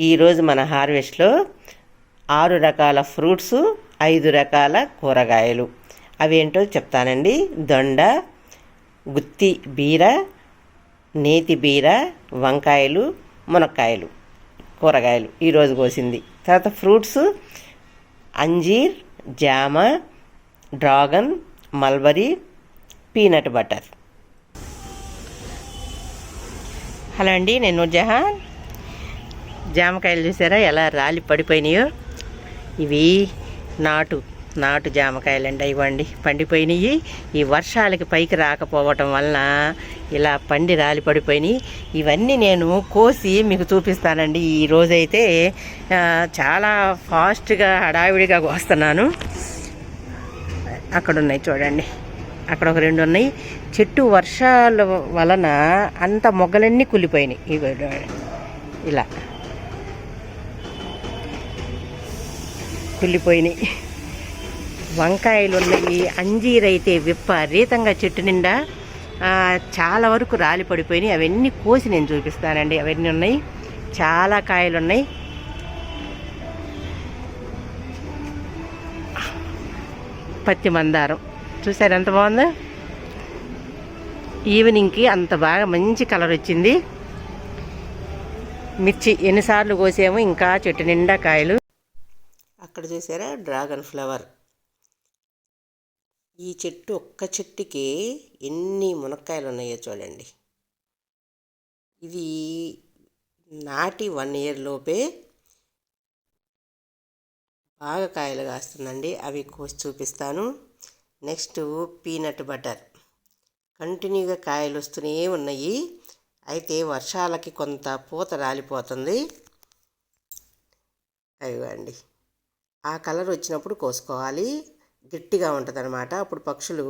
ఈరోజు మన హార్వెస్ట్లో ఆరు రకాల ఫ్రూట్స్ ఐదు రకాల కూరగాయలు. అవేంటో చెప్తానండి. దొండ గుత్తి బీర నేతి బీర వంకాయలు మునక్కాయలు కూరగాయలు ఈరోజు కోసింది. తర్వాత ఫ్రూట్స్ అంజీర్ జామ dragon mulberry peanut butter. Hello అండి నేను జహాన్ జామకాయలు చూసారా? ఎలా రాలి పడిపోయినాయో? ఇవి నాటు నాటు జామకాయలండి ఇవ్వండి పండిపోయినాయి. ఈ వర్షాలకి పైకి రాకపోవటం వలన ఇలా పండి రాలి పడిపోయినాయి. ఇవన్నీ నేను కోసి మీకు చూపిస్తానండి. ఈ రోజైతే చాలా ఫాస్ట్గా హడావిడిగా కోస్తున్నాను. అక్కడ ఉన్నాయి చూడండి. అక్కడ ఒక రెండు ఉన్నాయి. చెట్టు వర్షాల వలన అంత మొగ్గలన్నీ కుళ్ళిపోయినాయి. ఇవి ఇలా. కుళ్ళిపోయినాయి. వంకాయలు ఉన్నాయి అంజీరైతే విపరీతంగా చెట్టు నిండా చాలా వరకు రాలి పడిపోయినాయి. అవన్నీ కోసి నేను చూపిస్తానండి. అవన్నీ ఉన్నాయి. చాలా కాయలు ఉన్నాయి పత్తి మందారం. చూసారు ఎంత బాగుందో? ఈవినింగ్కి అంత బాగా మంచి కలర్ వచ్చింది. మిర్చి ఎన్నిసార్లు కోసామో ఇంకా చెట్టు నిండా కాయలు. అక్కడ చూసారా డ్రాగన్ ఫ్లవర్. ఈ చెట్టు ఒక్క చెట్టుకి ఎన్ని మునక్కాయలు ఉన్నాయో చూడండి. ఇది నాటి వన్ ఇయర్ లోపే బాగా కాయలు కాస్తుందండి. అవి కోసి చూపిస్తాను. Next peanut butter. కంటిన్యూగా కాయలు వస్తూనే ఉన్నాయి. అయితే వర్షాలకి కొంత పూత రాలిపోతుంది. అవిగోండి ఆ కలర్ వచ్చినప్పుడు కోసుకోవాలి. గట్టిగా ఉంటుంది అనమాట అప్పుడు పక్షులు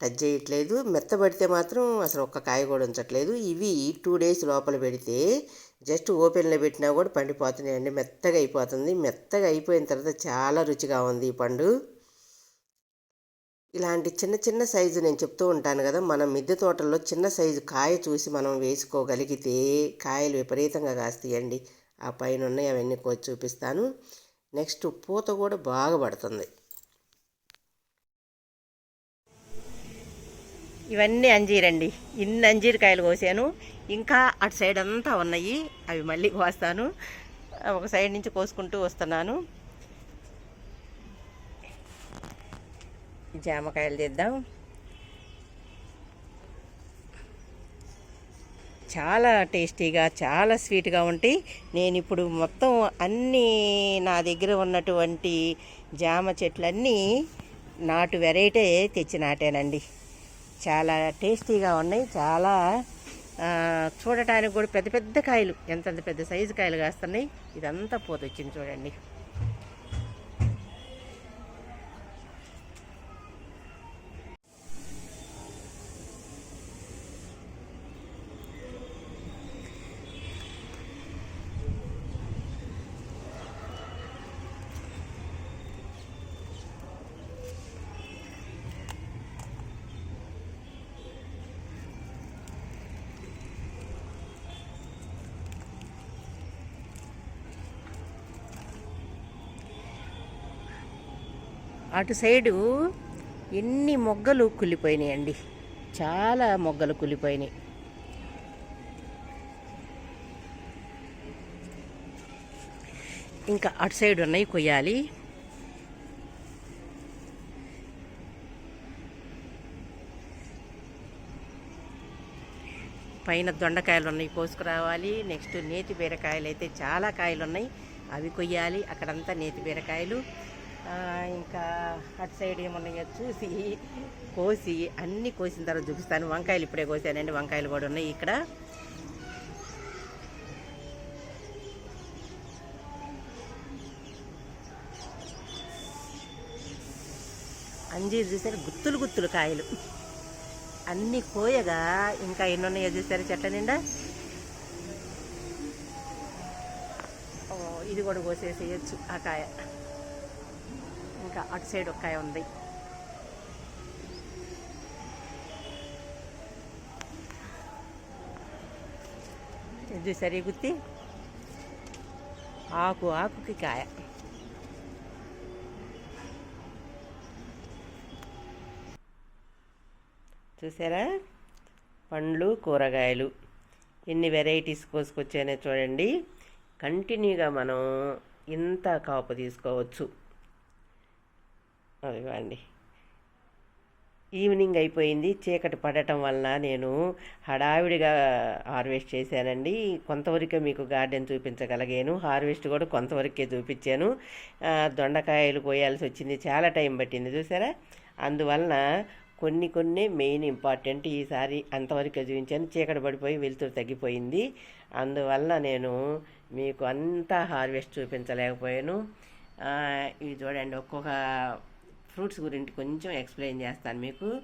టచ్ చేయట్లేదు. మెత్తబడితే మాత్రం అసలు ఒక్క కాయ కూడా ఉంచట్లేదు. ఇవి టూ డేస్ లోపల పెడితే జస్ట్ ఓపెన్లో పెట్టినా కూడా పండిపోతున్నాయండి. మెత్తగా అయిపోతుంది. మెత్తగా అయిపోయిన తర్వాత చాలా రుచిగా ఉంది ఈ పండు. ఇలాంటి చిన్న చిన్న సైజు నేను చెప్తూ ఉంటాను కదా మన మిద్దె తోటల్లో చిన్న సైజు కాయ చూసి మనం వేసుకోగలిగితే కాయలు విపరీతంగా కాస్తాయండి. ఆ పైన ఉన్నాయి అవన్నీ కోసి చూపిస్తాను. నెక్స్ట్ పూత కూడా బాగా పడుతుంది. ఇవన్నీ అంజీరండి. ఇన్ని అంజీరకాయలు కోసాను. ఇంకా అటు సైడ్ అంతా ఉన్నాయి. అవి మళ్ళీ కోస్తాను. ఒక సైడ్ నుంచి కోసుకుంటూ వస్తున్నాను. జామకాయలు తెద్దాం. చాలా టేస్టీగా చాలా స్వీట్గా ఉంటాయి నేను ఇప్పుడు మొత్తం అన్నీ నా దగ్గర ఉన్నటువంటి జామ చెట్లన్నీ నాటు వెరైటీ తెచ్చి నాటానండి. చాలా టేస్టీగా ఉన్నాయి. చాలా చూడటానికి కూడా పెద్ద పెద్ద కాయలు ఎంతంత పెద్ద సైజు కాయలు కాస్తున్నాయి. ఇదంతా పోతొచ్చింది చూడండి. అటు సైడు ఎన్ని మొగ్గలు అండి చాలా మొగ్గలు కుళ్ళిపోయినాయి. ఇంకా అటు సైడ్ ఉన్నాయి కొయ్యాలి. పైన దొండకాయలు ఉన్నాయి కోసుకురావాలి. నెక్స్ట్ నేతి బీరకాయలు అయితే చాలా కాయలు ఉన్నాయి. అవి కొయ్యాలి. అక్కడంతా నేతి బీరకాయలు. ఇంకా అటు సైడ్ ఏమున్నాయో చూసి కోసి అన్నీ కోసిన తర్వాత చూపిస్తాను. వంకాయలు ఇప్పుడే కోసానండి. వంకాయలు కూడా ఉన్నాయి ఇక్కడ. అంజీరు చూసారు? గుత్తులు గుత్తులు కాయలు. అన్నీ కోయగా ఇంకా ఎన్ని ఉన్నాయో చూసారు చెట్ల నిండా? ఇది కూడా కోసేసేయచ్చు ఆ కాయ. ఇంకా అటు సైడ్ ఒక కాయ ఉంది. ఇది చూసారు గుత్తి? ఆకు ఆకుకి కాయ. చూసారా? పండ్లు కూరగాయలు. ఎన్ని వెరైటీస్ కోసుకొచ్చాయో చూడండి. కంటిన్యూగా మనం ఇంత కాపు తీసుకోవచ్చు. అదిగోండి. ఈవినింగ్ అయిపోయింది. చీకటి పడటం వలన నేను హడావిడిగా హార్వెస్ట్ చేశానండి. కొంతవరకే మీకు గార్డెన్ చూపించగలిగాను. హార్వెస్ట్ కూడా కొంతవరకే చూపించాను. దొండకాయలు కోయాల్సి వచ్చింది. చాలా టైం పట్టింది చూసారా? అందువలన కొన్ని కొన్ని మెయిన్ ఇంపార్టెంట్ ఈసారి అంతవరకే చూపించాను. చీకటి పడిపోయి వెలుతురు తగ్గిపోయింది. అందువల్ల నేను మీకు అంతా హార్వెస్ట్ చూపించలేకపోయాను. ఇది ఇవి చూడండి ఒక్కొక్క ఫ్రూట్స్ గురించి కొంచెం ఎక్స్ప్లెయిన్ చేస్తాను మీకు.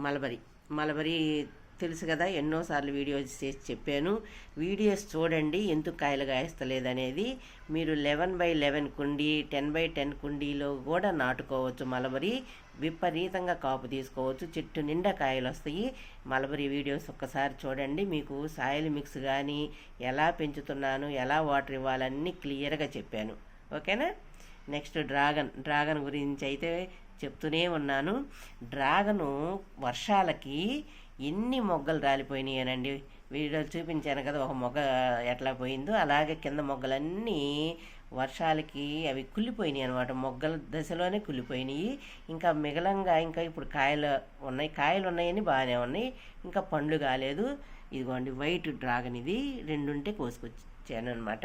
మలబరీ. మలబరీ తెలుసు కదా ఎన్నోసార్లు వీడియోస్ చేసి చెప్పాను. వీడియోస్ చూడండి ఎందుకు కాయలు కాయస్తలేదనేది. మీరు లెవెన్ బై లెవెన్ కుండీ టెన్ బై టెన్ కుండీలో కూడా నాటుకోవచ్చు మలబరీ. విపరీతంగా కాపు తీసుకోవచ్చు. చెట్టు నిండా కాయలు వస్తాయి. మలబరీ వీడియోస్ ఒక్కసారి చూడండి. మీకు సాయిల్ మిక్స్ కానీ ఎలా పెంచుతున్నాను ఎలా వాటర్ ఇవ్వాలన్నీ క్లియర్గా చెప్పాను. ఓకేనా? నెక్స్ట్ డ్రాగన్ డ్రాగన్ గురించి అయితే చెప్తూనే ఉన్నాను. డ్రాగను వర్షాలకి ఎన్ని మొగ్గలు రాలిపోయినాయనండి? వీడియోలు చూపించాను కదా ఒక మొగ్గ ఎట్లా పోయిందో. అలాగే కింద మొగ్గలన్నీ వర్షాలకి అవి కుళ్ళిపోయినాయి అనమాట మొగ్గల దశలోనే కుళ్ళిపోయినాయి. ఇంకా మిగలంగా ఇంకా ఇప్పుడు కాయలు ఉన్నాయి. కాయలు ఉన్నాయని బాగానే ఉన్నాయి. ఇంకా పండ్లు కాలేదు. ఇదిగోండి వైట్ డ్రాగన్ ఇది. రెండుంటే కోసుకొచ్చాను అనమాట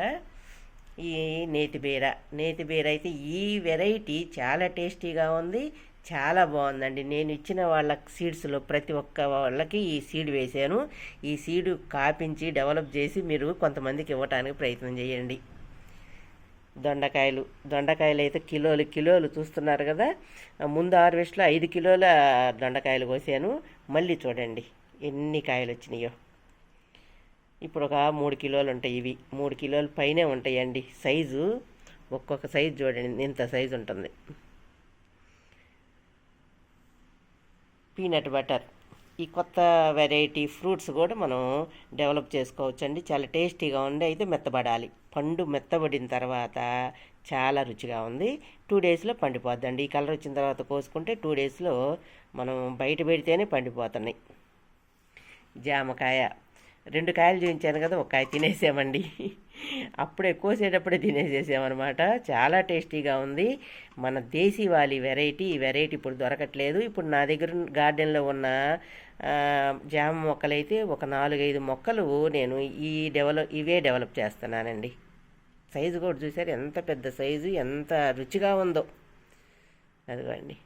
ఈ నేతి బీర. నేతి బీర అయితే ఈ వెరైటీ చాలా టేస్టీగా ఉంది చాలా బాగుందండి. నేను ఇచ్చిన వాళ్ళ సీడ్స్లో ప్రతి ఒక్క వాళ్ళకి ఈ సీడ్ వేశాను ఈ సీడ్ కాపించి డెవలప్ చేసి మీరు కొంతమందికి ఇవ్వటానికి ప్రయత్నం చేయండి. దొండకాయలు. దొండకాయలు అయితే కిలోలు కిలోలు చూస్తున్నారు కదా. ముందు హార్వెస్ట్లో ఐదు కిలోల దొండకాయలు కోసాను. మళ్ళీ చూడండి ఎన్ని కాయలు వచ్చినాయో. ఇప్పుడు ఒక మూడు కిలోలు ఉంటాయి ఇవి. మూడు కిలోలు పైనే ఉంటాయండి. సైజు ఒక్కొక్క సైజు చూడండి. ఇంత సైజు ఉంటుంది. Peanut butter. ఈ కొత్త వెరైటీ ఫ్రూట్స్ కూడా మనం డెవలప్ చేసుకోవచ్చండి. చాలా టేస్టీగా ఉండి అయితే మెత్తబడాలి. పండు మెత్తబడిన తర్వాత చాలా రుచిగా ఉంది. టూ డేస్లో పండిపోద్దండి. ఈ కలర్ వచ్చిన తర్వాత కోసుకుంటే టూ డేస్లో మనం బయట పెడితేనే పండిపోతున్నాయి. జామకాయ. రెండు కాయలు చూపించాను కదా ఒక కాయ తినేసామండి. అప్పుడే కోసేటప్పుడే తినేసేసామన్నమాట. చాలా టేస్టీగా ఉంది. మన దేశీవాలి వెరైటీ ఈ వెరైటీ ఇప్పుడు దొరకట్లేదు. ఇప్పుడు నా దగ్గర గార్డెన్లో ఉన్న జామ మొక్కలైతే ఒక నాలుగైదు మొక్కలు నేను ఈ డెవలప్ ఇవే డెవలప్ చేస్తున్నానండి. సైజు కూడా చూసారు ఎంత పెద్ద సైజు ఎంత రుచిగా ఉందో. అదిగోండి.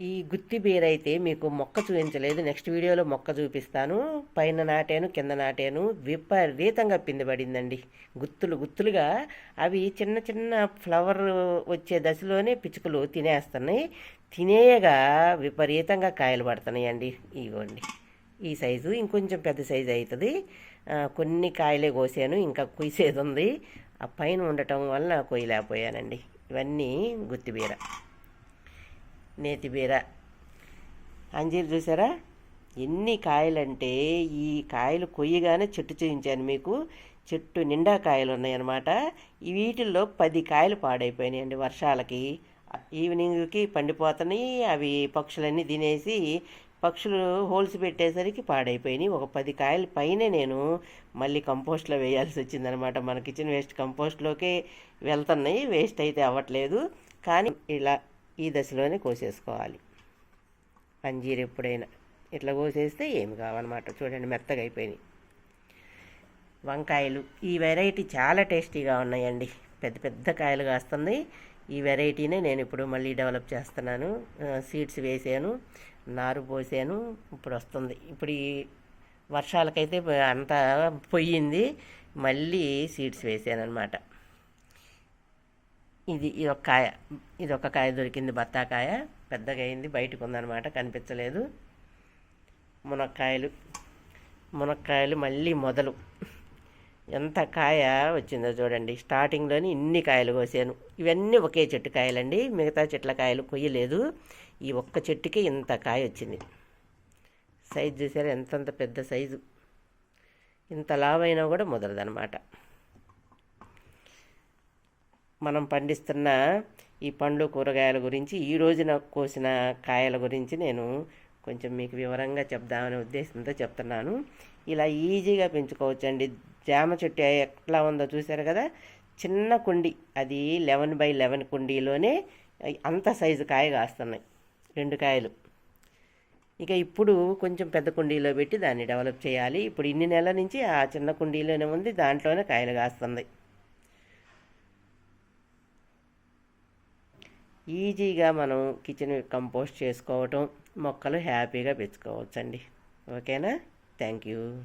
ఈ గుత్తి బీర అయితే మీకు మొక్క చూపించలేదు. నెక్స్ట్ వీడియోలో మొక్క చూపిస్తాను. పైన నాటాను కింద నాటాను. విపరీతంగా పిండి పడిందండి. గుత్తులు గుత్తులుగా అవి చిన్న చిన్న ఫ్లవర్ వచ్చే దశలోనే పిచ్చుకలు తినేస్తున్నాయి. తినేయగా విపరీతంగా కాయలు పడుతున్నాయండి. ఇవ్వండి. ఈ సైజు ఇంకొంచెం పెద్ద సైజు అవుతుంది. కొన్ని కాయలే కోసాను ఇంకా కుయిసేది ఉంది. ఆ పైన ఉండటం వల్ల కొయ్యలేకపోయానండి ఇవన్నీ గుత్తి బీర. నేతి బీర. అంజీరు చూసారా? ఎన్ని కాయలంటే ఈ కాయలు కొయ్యగానే చెట్టు చూపించాను మీకు. చెట్టు నిండా కాయలు ఉన్నాయన్నమాట. వీటిల్లో పది కాయలు పాడైపోయినాయండి వర్షాలకి. ఈవినింగ్కి పండిపోతున్నాయి అవి పక్షులన్నీ తినేసి పక్షులు హోల్స్ పెట్టేసరికి పాడైపోయినాయి. ఒక పది కాయల పైన నేను మళ్ళీ కంపోస్ట్లో వేయాల్సి వచ్చిందనమాట మన కిచెన్ వేస్ట్ కంపోస్ట్లోకే వెళ్తున్నాయి వేస్ట్ అయితే అవ్వట్లేదు. కానీ ఇలా ఈ దశలోనే కోసేసుకోవాలి. అంజీరు ఎప్పుడైనా ఇట్లా కోసేస్తే ఏమి కావన్నమాట. చూడండి మెత్తగా అయిపోయినాయి. వంకాయలు ఈ వెరైటీ చాలా టేస్టీగా ఉన్నాయండి. పెద్ద పెద్ద కాయలు కాస్తుంది. ఈ వెరైటీనే నేను ఇప్పుడు మళ్ళీ డెవలప్ చేస్తున్నాను. సీడ్స్ వేసాను నారు పోసాను ఇప్పుడు వస్తుంది. ఇప్పుడు ఈ వర్షాలకైతే అంతా పొయ్యింది మళ్ళీ సీడ్స్ వేసాను అనమాట ఇది ఇది ఒక కాయ ఇది ఒక కాయ దొరికింది బత్తాకాయ పెద్దగా అయింది బయటకు ఉందన్నమాట కనిపించలేదు. మునక్కాయలు మునక్కాయలు మళ్ళీ మొదలు. ఎంత కాయ వచ్చిందో చూడండి. స్టార్టింగ్లోని ఇన్ని కాయలు కోసాను. ఇవన్నీ ఒకే చెట్టు కాయలండి మిగతా చెట్ల కాయలు కొయ్యలేదు. ఈ ఒక్క చెట్టుకి ఇంత కాయ వచ్చింది. సైజు చూసారా? ఎంతంత పెద్ద సైజు. ఇంత లావైనా కూడా ముదరదనమాట మనం పండిస్తున్న ఈ పండ్లు కూరగాయల గురించి ఈ రోజున కోసిన కాయల గురించి నేను కొంచెం మీకు వివరంగా చెప్దామనే ఉద్దేశంతో చెప్తున్నాను. ఇలా ఈజీగా పెంచుకోవచ్చండి. జామ చెట్టు ఎట్లా ఉందో చూశారు కదా? చిన్న కుండి అది లెవెన్ బై లెవెన్ కుండీలోనే అంత సైజు కాయ కాస్తున్నాయి. రెండు కాయలు. ఇక ఇప్పుడు కొంచెం పెద్ద కుండీలో పెట్టి దాన్ని డెవలప్ చేయాలి. ఇప్పుడు ఇన్ని నెలల నుంచి ఆ చిన్న కుండీలోనే ఉంది దాంట్లోనే కాయలు కాస్తున్నాయి. ఈజీగా మనం కిచెన్ కంపోస్ట్ చేసుకోవటం మొక్కలు హ్యాపీగా పెంచుకోవచ్చండి. ఓకేనా? Thank you.